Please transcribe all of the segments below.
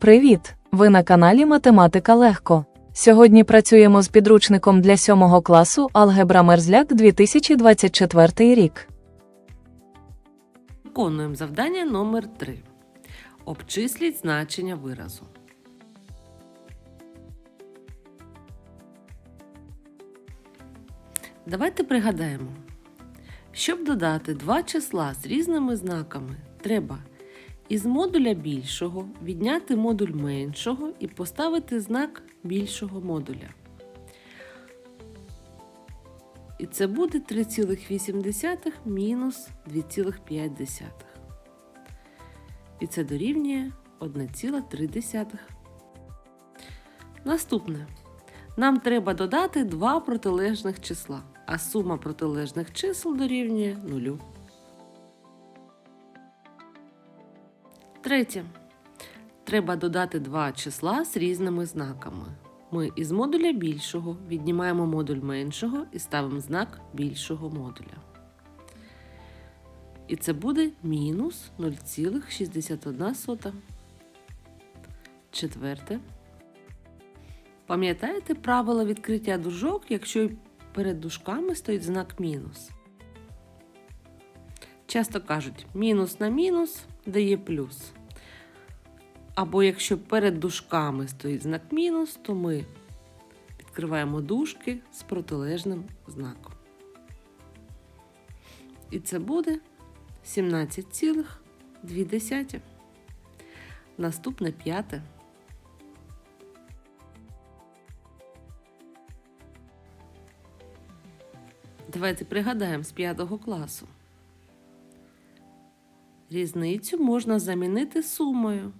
Привіт! Ви на каналі Математика Легко. Сьогодні працюємо з підручником для 7 класу Алгебра Мерзляк 2024 рік. Виконуємо завдання номер 3. Обчисліть значення виразу. Давайте пригадаємо. Щоб додати два числа з різними знаками, треба із модуля більшого відняти модуль меншого і поставити знак більшого модуля. І це буде 3,8 мінус 2,5. І це дорівнює 1,3. Наступне. Нам треба додати два протилежних числа, а сума протилежних чисел дорівнює 0. Третє. Треба додати два числа з різними знаками. Ми із модуля більшого віднімаємо модуль меншого і ставимо знак більшого модуля. І це буде мінус 0,61. Четверте. Пам'ятаєте правило відкриття дужок, якщо перед дужками стоїть знак мінус? Часто кажуть, мінус на мінус дає плюс. Або якщо перед дужками стоїть знак мінус, то ми відкриваємо дужки з протилежним знаком. І це буде 17,2. Наступне п'яте. Давайте пригадаємо з п'ятого класу. Різницю можна замінити сумою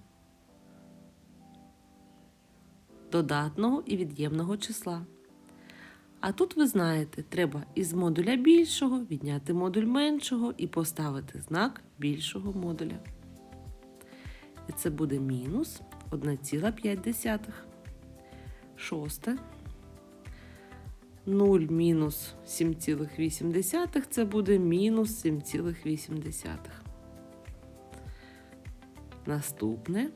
додатного і від'ємного числа. А тут ви знаєте, треба із модуля більшого відняти модуль меншого і поставити знак більшого модуля. І це буде мінус 1,5. Шосте. 0 мінус 7,8 це буде мінус 7,8. Наступне.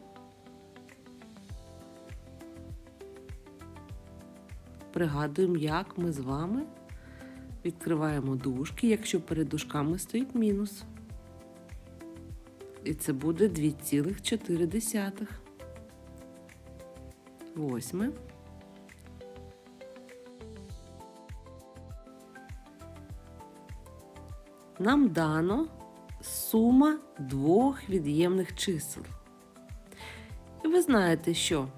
Пригадуємо, як ми з вами відкриваємо дужки, якщо перед дужками стоїть мінус. І це буде 2,4. Восьме. Нам дано сума двох від'ємних чисел. І ви знаєте, що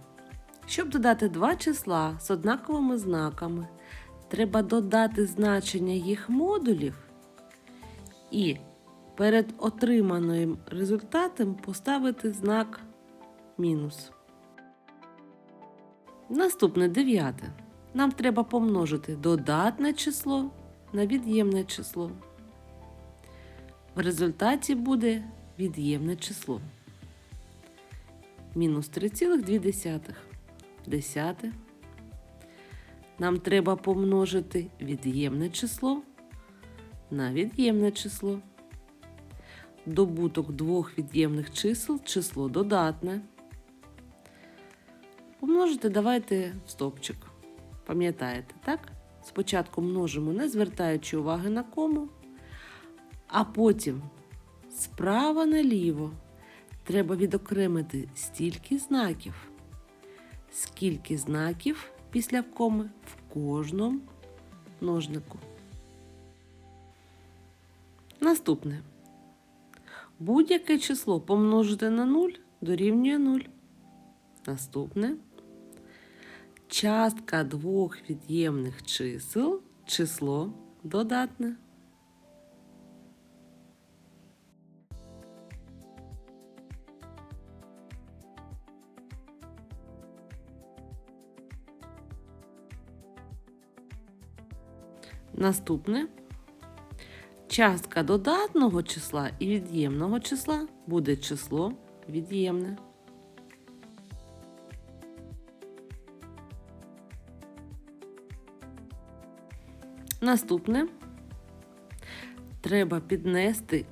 щоб додати два числа з однаковими знаками, треба додати значення їх модулів і перед отриманим результатом поставити знак мінус. Наступне дев'яте. Нам треба помножити додатне число на від'ємне число. В результаті буде від'ємне число. Мінус 3,2. Десяте. Нам треба помножити від'ємне число на від'ємне число. Добуток двох від'ємних чисел число додатне. Помножити давайте в стопчик. Пам'ятаєте, так? Спочатку множимо, не звертаючи уваги на кому, а потім справа наліво треба відокремити стільки знаків скільки знаків після коми в кожному множнику. Наступне. Будь-яке число помножити на 0 дорівнює 0. Наступне. Частка двох від'ємних чисел число додатне. Наступне. Частка додатного числа і від'ємного числа буде число від'ємне. Наступне треба піднести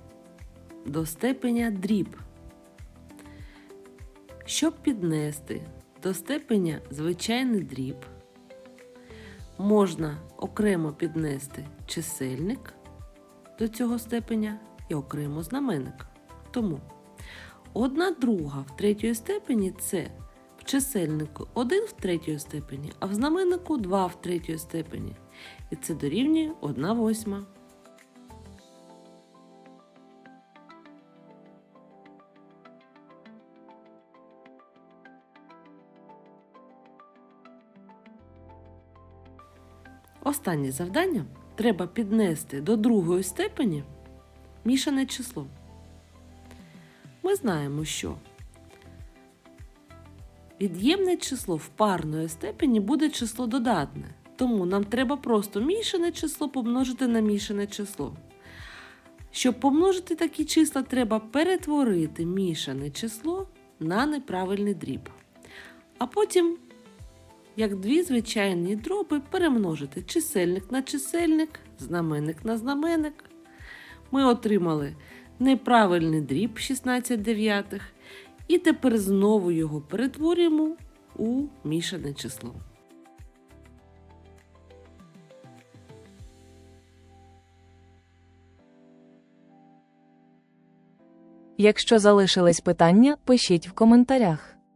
до степеня дріб. Щоб піднести до степеня звичайний дріб, можна окремо піднести чисельник до цього степеня і окремо знаменник. Тому одна друга в третьої степені це в чисельнику 1 в третьої степені, а в знаменнику 2 в третьої степені. І це дорівнює 1 восьма. Останнє завдання треба піднести до другої степені мішане число. Ми знаємо, що від'ємне число в парної степені буде число додатне. Тому нам треба просто мішане число помножити на мішане число. Щоб помножити такі числа, треба перетворити мішане число на неправильний дріб. А потім як дві звичайні дроби перемножити чисельник на чисельник, знаменник на знаменник. Ми отримали неправильний дріб 16 дев'ятих, і тепер знову його перетворюємо у мішане число. Якщо залишились питання, пишіть в коментарях.